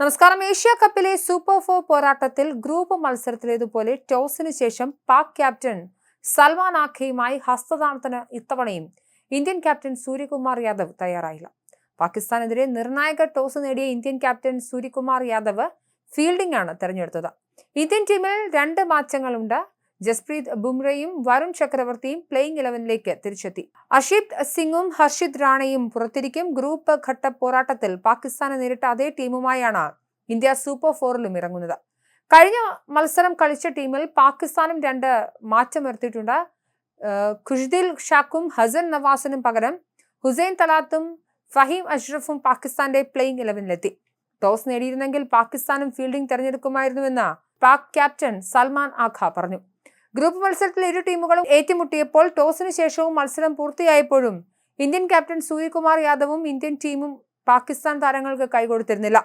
നമസ്കാരം. ഏഷ്യ കപ്പിലെ super four പോരാട്ടത്തിൽ ഗ്രൂപ്പ് മത്സരത്തിലേതുപോലെ ടോസിന് ശേഷം പാക് ക്യാപ്റ്റൻ സൽമാൻ ആഖയുമായി ഹസ്തദാനത്തിന് ഇത്തവണയും ഇന്ത്യൻ ക്യാപ്റ്റൻ സൂര്യകുമാർ യാദവ് തയ്യാറായില്ല. പാകിസ്ഥാനെതിരെ നിർണായക ടോസ് നേടിയ Indian captain Suryakumar Yadav fielding ആണ് തെരഞ്ഞെടുത്തത്. ഇന്ത്യൻ ടീമിൽ രണ്ട് മാറ്റങ്ങളുണ്ട്. ജസ്പ്രീത് ബുംറയും വരുൺ ചക്രവർത്തിയും പ്ലേയിംഗ് ഇലവനിലേക്ക് തിരിച്ചെത്തി. അഷിത് സിംഗും ഹർഷിത് റാണയും പുറത്തിരിക്കും. ഗ്രൂപ്പ് ഘട്ട പോരാട്ടത്തിൽ പാകിസ്ഥാനെ നേരിട്ട അതേ ടീമുമായാണ് ഇന്ത്യ സൂപ്പർ ഫോറിലും ഇറങ്ങുന്നത്. കഴിഞ്ഞ മത്സരം കളിച്ച ടീമിൽ പാകിസ്ഥാനും രണ്ട് മാറ്റം വരുത്തിയിട്ടുണ്ട്. ഖുഷ്ദിൽ ഷാക്കും ഹസൻ നവാസിനും പകരം ഹുസൈൻ തലാത്തും ഫഹീം അഷ്റഫും പാകിസ്ഥാന്റെ പ്ലേയിങ് ഇലവനിലെത്തി ടോസ് നേടിയിരുന്നെങ്കിൽ പാകിസ്ഥാനും ഫീൽഡിംഗ് തെരഞ്ഞെടുക്കുമായിരുന്നുവെന്ന് പാക് ക്യാപ്റ്റൻ സൽമാൻ ആഖ പറഞ്ഞു. ഗ്രൂപ്പ് മത്സരത്തിൽ ഇരു ടീമുകളും ഏറ്റുമുട്ടിയപ്പോൾ ടോസിന് ശേഷവും മത്സരം പൂർത്തിയായപ്പോഴും ഇന്ത്യൻ ക്യാപ്റ്റൻ സൂര്യകുമാർ യാദവും ഇന്ത്യൻ ടീമും പാകിസ്ഥാൻ താരങ്ങൾക്ക് കൈകൊടുത്തിരുന്നില്ല.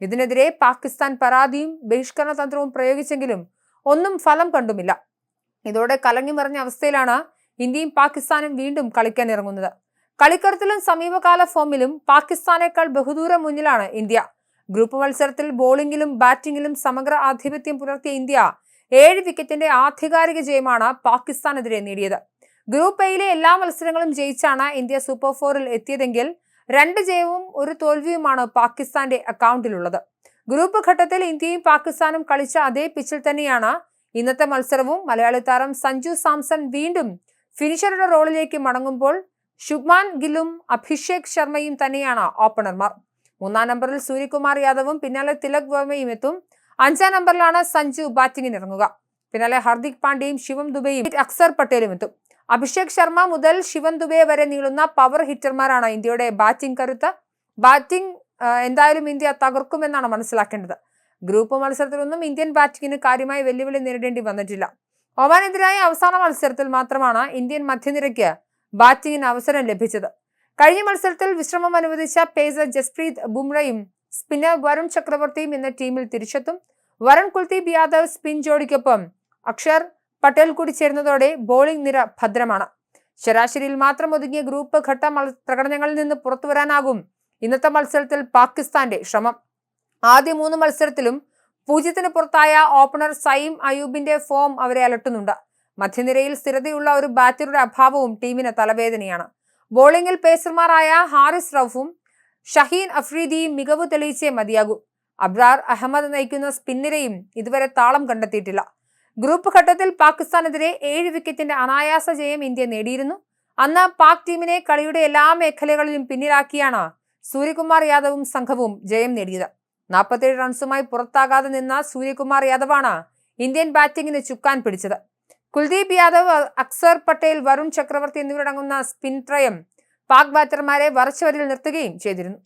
ഇതിനെതിരെ പാകിസ്ഥാൻ പരാതിയും ബഹിഷ്കരണ തന്ത്രവും പ്രയോഗിച്ചെങ്കിലും ഒന്നും ഫലം കണ്ടുമില്ല. ഇതോടെ കലങ്ങി മറിഞ്ഞ അവസ്ഥയിലാണ് ഇന്ത്യയും പാകിസ്ഥാനും വീണ്ടും കളിക്കാൻ ഇറങ്ങുന്നത് കളിക്കരത്തിലും സമീപകാല ഫോമിലും പാകിസ്ഥാനേക്കാൾ ബഹുദൂരം മുന്നിലാണ് ഇന്ത്യ. ഗ്രൂപ്പ് മത്സരത്തിൽ ബോളിംഗിലും ബാറ്റിംഗിലും സമഗ്ര ആധിപത്യം പുലർത്തിയ ഇന്ത്യ ഏഴ് വിക്കറ്റിന്റെ ആധികാരിക ജയമാണ് പാകിസ്ഥാനെതിരെ നേടിയത്. ഗ്രൂപ്പ് എയിലെ എല്ലാ മത്സരങ്ങളും ജയിച്ചാണ് ഇന്ത്യ സൂപ്പർ ഫോറിൽ എത്തിയതെങ്കിൽ രണ്ട് ജയവും ഒരു തോൽവിയുമാണ് പാകിസ്ഥാന്റെ അക്കൗണ്ടിലുള്ളത് ഗ്രൂപ്പ് ഘട്ടത്തിൽ ഇന്ത്യയും പാകിസ്ഥാനും കളിച്ച അതേ പിച്ചിൽ തന്നെയാണ് ഇന്നത്തെ മത്സരവും. മലയാളി താരം സഞ്ജു സാംസൺ വീണ്ടും ഫിനിഷറുടെ റോളിലേക്ക് മടങ്ങുമ്പോൾ ശുഭ്മാൻ ഗില്ലും അഭിഷേക് ശർമ്മയും തന്നെയാണ് ഓപ്പണർമാർ മൂന്നാം നമ്പറിൽ സൂര്യകുമാർ യാദവും പിന്നാലെ തിലക് വർമ്മയും എത്തും. അഞ്ചാം നമ്പറിലാണ് സഞ്ജു ബാറ്റിംഗിന് ഇറങ്ങുക. പിന്നാലെ ഹർദിക് പാണ്ഡ്യയും ശിവം ദുബെയും അക്സർ പട്ടേലും എത്തും. അഭിഷേക് ശർമ്മ മുതൽ ശിവൻ ദുബെ വരെ നീളുന്ന പവർ ഹിറ്റർമാരാണ് ഇന്ത്യയുടെ ബാറ്റിംഗ് കരുത്ത്. ബാറ്റിംഗ് എന്തായാലും ഇന്ത്യ തകർക്കുമെന്നാണ് മനസ്സിലാക്കേണ്ടത്. ഗ്രൂപ്പ് മത്സരത്തിലൊന്നും ഇന്ത്യൻ ബാറ്റിംഗിന് കാര്യമായി വെല്ലുവിളി നേരിടേണ്ടി വന്നിട്ടില്ല. ഒമാനെതിരായ അവസാന മത്സരത്തിൽ മാത്രമാണ് ഇന്ത്യൻ മധ്യനിരയ്ക്ക് ബാറ്റിംഗിന് അവസരം ലഭിച്ചത്. കഴിഞ്ഞ മത്സരത്തിൽ വിശ്രമം അനുവദിച്ച പേസർ ജസ്പ്രീത് ബുംറയും സ്പിന്നർ വരുൺ ചക്രവർത്തിയും ഇന്ന് ടീമിൽ തിരിച്ചെത്തും. വരുൺ കുൽദീപ് യാദവ് സ്പിൻ ജോഡിക്കൊപ്പം അക്ഷർ പട്ടേൽ കൂടി ചേരുന്നതോടെ ബോളിംഗ് നിര ഭദ്രമാണ്. ശരാശരിയിൽ മാത്രം ഒതുങ്ങിയ ഗ്രൂപ്പ് ഘട്ട പ്രകടനങ്ങളിൽ നിന്ന് പുറത്തുവരാനാകും ഇന്നത്തെ മത്സരത്തിൽ പാകിസ്ഥാന്റെ ശ്രമം. ആദ്യ മൂന്ന് മത്സരത്തിലും പൂജ്യത്തിന് പുറത്തായ ഓപ്പണർ സയിം അയൂബിന്റെ ഫോം അവരെ അലട്ടുന്നുണ്ട്. മധ്യനിരയിൽ സ്ഥിരതയുള്ള ഒരു ബാറ്ററുടെ അഭാവവും ടീമിന് തലവേദനയാണ്. ബോളിംഗിൽ പേസർമാരായ ഹാരിസ് റൌഫും ഷഹീൻ അഫ്രീദിയും മികവ് തെളിയിച്ചേ മതിയാകൂ. അബ്രാർ അഹമ്മദ് നയിക്കുന്ന സ്പിന്നരെയും ഇതുവരെ താളം കണ്ടെത്തിയിട്ടില്ല. ഗ്രൂപ്പ് ഘട്ടത്തിൽ പാകിസ്ഥാനെതിരെ ഏഴ് വിക്കറ്റിന്റെ അനായാസ ജയം ഇന്ത്യ നേടിയിരുന്നു. അന്ന് പാക് ടീമിനെ കളിയുടെ എല്ലാ മേഖലകളിലും പിന്നിലാക്കിയാണ് സൂര്യകുമാർ യാദവും സംഘവും ജയം നേടിയത്. നാൽപ്പത്തേഴ് റൺസുമായി പുറത്താകാതെ നിന്ന സൂര്യകുമാർ യാദവാണ് ഇന്ത്യൻ ബാറ്റിംഗിന് ചുക്കാൻ പിടിച്ചത്. കുൽദീപ് യാദവ് അക്സർ പട്ടേൽ വരുൺ ചക്രവർത്തി എന്നിവരടങ്ങുന്ന സ്പിൻ ത്രയം പാക് ബാറ്റർമാരെ വറച്ചുവരിൽ നിർത്തുകയും ചെയ്തിരുന്നു.